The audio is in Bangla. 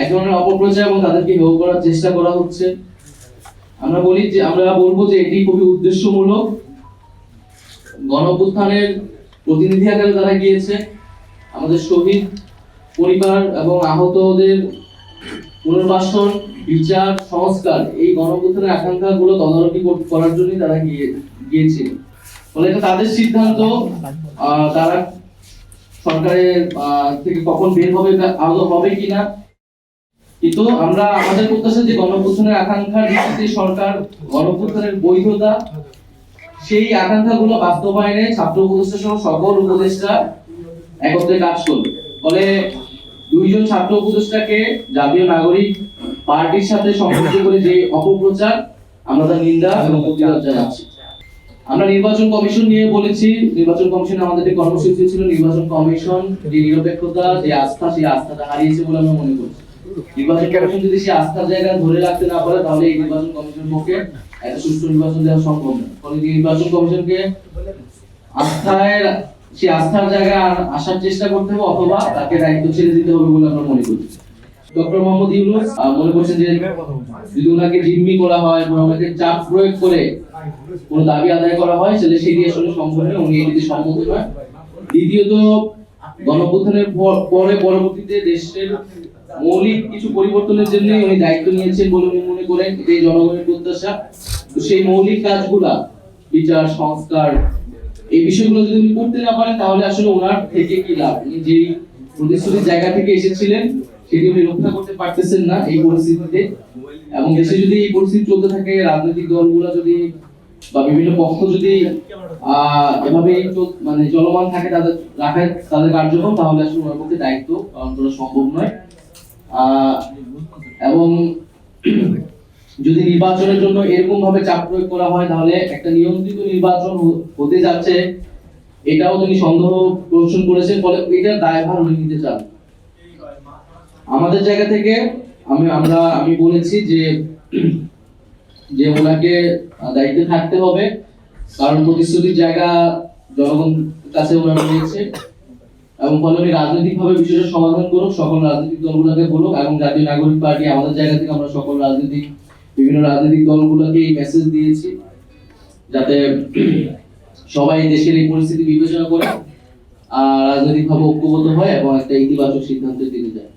এক ধরনের অপপ্রচার এবং তাদেরকে হেয় করার চেষ্টা করা হচ্ছে। আমরা বলি যে, আমরা বলব যে এটি খুবই উদ্দেশ্যমূলক। গণঅভ্যুত্থানের প্রতিনিধি আকারে তারা গিয়েছে। আমাদের শহীদ পরিবার এবং আহতদের পুনর্বাসন, বিচার, সংস্কার এই গণঅভ্যুত্থানের আকাঙ্ক্ষা গুলো তদারকি করার জন্যই তারা গিয়ে গিয়েছিল ফলে এটা তাদের সিদ্ধান্ত। তারা সরকারের থেকে কখন বের হবে আদৌ হবে কিনা কিন্তু আমরা আমাদের প্রত্যাশা যে গণঅভ্যুত্থানের আকাঙ্ক্ষার ভিত্তিতে সরকার গণঅভ্যুত্থানের বৈধতা, সেই আকাঙ্ক্ষাগুলো বাস্তবায়নে ছাত্র উপদেষ্টা সহ সকল উপদেষ্টা একত্রে কাজ করবে। ফলে দুইজন ছাত্র উপদেষ্টাকে জাতীয় নাগরিক পার্টির সাথে সংযুক্ত করে যে অপপ্রচার, আমরা তার নিন্দা এবং প্রতিবাদ জানাচ্ছি। আমরা নির্বাচন কমিশন নিয়ে বলেছি, নির্বাচন কমিশন আমাদের যে কর্মসূচি ছিল, নির্বাচন কমিশন যে নিরপেক্ষতা, যে আস্থা, সেই আস্থাটা হারিয়েছে বলে আমরা মনে করছি। নির্বাচন যদি সেই আস্থার জায়গা ধরে রাখতে না পারে, তাহলে এই নির্বাচন পক্ষে সুষ্ঠু নির্বাচন দেওয়া সম্ভব না। ফলে নির্বাচন কমিশনকে আস্থায় আস্থার জায়গায় আসার চেষ্টা করতে হবে অথবা তাকে দায়িত্ব ছেড়ে দিতে হবে বলে আমরা মনে করি। ডক্টর মোহাম্মদ ইউনুস মনে করছেন যে যদি ওনাকে জিম্মি করা হয় ওনাকে চাপ প্রয়োগ করে কোনো দাবি আদায় করা হয়, তাহলে সেটি আসলে সম্ভব নয় উনি এটিতে সম্মত নয়। দ্বিতীয়ত পর- পরে পরবর্তীতে দেশের মৌলিক কিছু পরিবর্তনের জন্য উনি দায়িত্ব নিয়েছেন বলে উনি মনে করেন এটাই জনগণের প্রত্যাশা। তো সেই মৌলিক কাজগুলা, বিচার, সংস্কার, এই বিষয়গুলো যদি উনি করতে না পারেন, তাহলে আসলে ওনার থেকে কি লাভ? উনি যেই প্রতিশ্রুতির জায়গা থেকে এসেছিলেন, সেটি উনি রক্ষা করতে পারতেছেন না এই পরিস্থিতিতে। এবং দেশে যদি এই পরিস্থিতি চলতে থাকে, রাজনৈতিক দলগুলো যদি বা বিভিন্ন পক্ষ যদি এভাবে মানে চলমান থাকে তাদের রাখার তাদের কার্যক্রম, তাহলে আসলে ওনার পক্ষে দায়িত্ব পালন করা সম্ভব নয়। এবং যদি নির্বাচনের জন্য এরকম ভাবে চাপ প্রয়োগ করা হয়, তাহলে একটা নিয়ন্ত্রিত নির্বাচন হতে যাচ্ছে। এটাও তিনি সন্দেহ প্রদর্শন করেছেন, ফলে এটার দায়ভার উনি নিতে চান। আমাদের জায়গা থেকে আমি, আমরা, আমি বলেছি যে যে ওনাকে দায়িত্বে থাকতে হবে, কারণ প্রতিশ্রুতির জায়গা জনগণ কাছে ওনারা রয়েছে এবং ফলে রাজনৈতিকভাবে রাজনৈতিক বিষয়টা সমাধান করুক, সকল রাজনৈতিক দলগুলোকে বলুক এবং জাতীয় নাগরিক পার্টি আমাদের জায়গা থেকে আমরা সকল রাজনৈতিক, বিভিন্ন রাজনৈতিক দলগুলোকে এই মেসেজ দিয়েছি যাতে সবাই দেশের এই পরিস্থিতি বিবেচনা করে আর রাজনৈতিকভাবে ঐক্যবদ্ধ হয় এবং একটা ইতিবাচক সিদ্ধান্তের দিকে যায়।